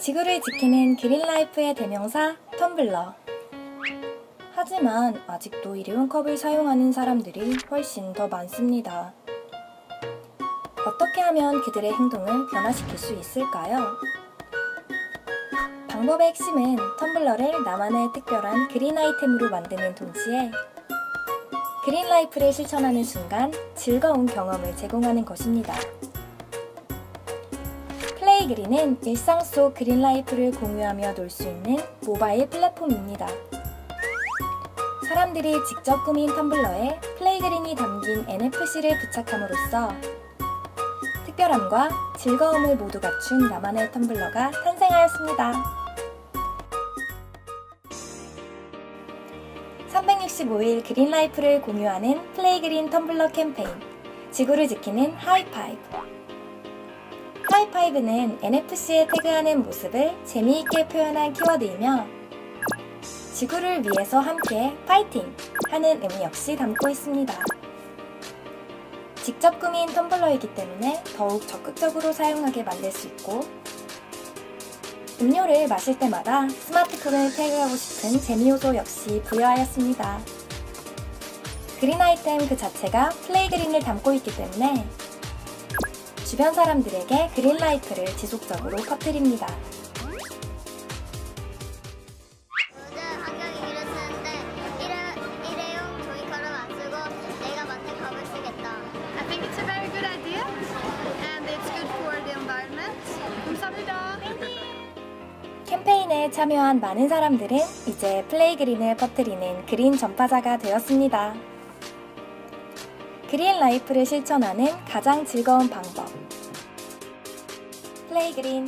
지구를 지키는 그린라이프의 대명사 텀블러. 하지만 아직도 일회용 컵을 사용하는 사람들이 훨씬 더 많습니다. 어떻게 하면 그들의 행동을 변화시킬 수 있을까요? 방법의 핵심은 텀블러를 나만의 특별한 그린 아이템으로 만드는 동시에 그린 라이프를 실천하는 순간 즐거운 경험을 제공하는 것입니다. 플레이 그린은 일상 속 그린 라이프를 공유하며 놀 수 있는 모바일 플랫폼입니다. 사람들이 직접 꾸민 텀블러에 플레이 그린이 담긴 NFC를 부착함으로써 특별함과 즐거움을 모두 갖춘 나만의 텀블러가 탄생하였습니다. 365일 그린 라이프를 공유하는 플레이 그린 텀블러 캠페인 지구를 지키는 하이파이브 하이파이브는 NFC에 태그하는 모습을 재미있게 표현한 키워드이며 지구를 위해서 함께 파이팅! 하는 의미 역시 담고 있습니다. 직접 꾸민 텀블러이기 때문에 더욱 적극적으로 사용하게 만들 수 있고 음료를 마실 때마다 스마트폰을 태그하고 싶은 재미 요소 역시 부여하였습니다. 그린 아이템 그 자체가 플레이 그린을 담고 있기 때문에 주변 사람들에게 그린 라이프를 지속적으로 퍼뜨립니다. 캠페인에 참여한 많은 사람들은 이제 플레이 그린을 퍼뜨리는 그린 전파자가 되었습니다. 그린 라이프를 실천하는 가장 즐거운 방법. 플레이 그린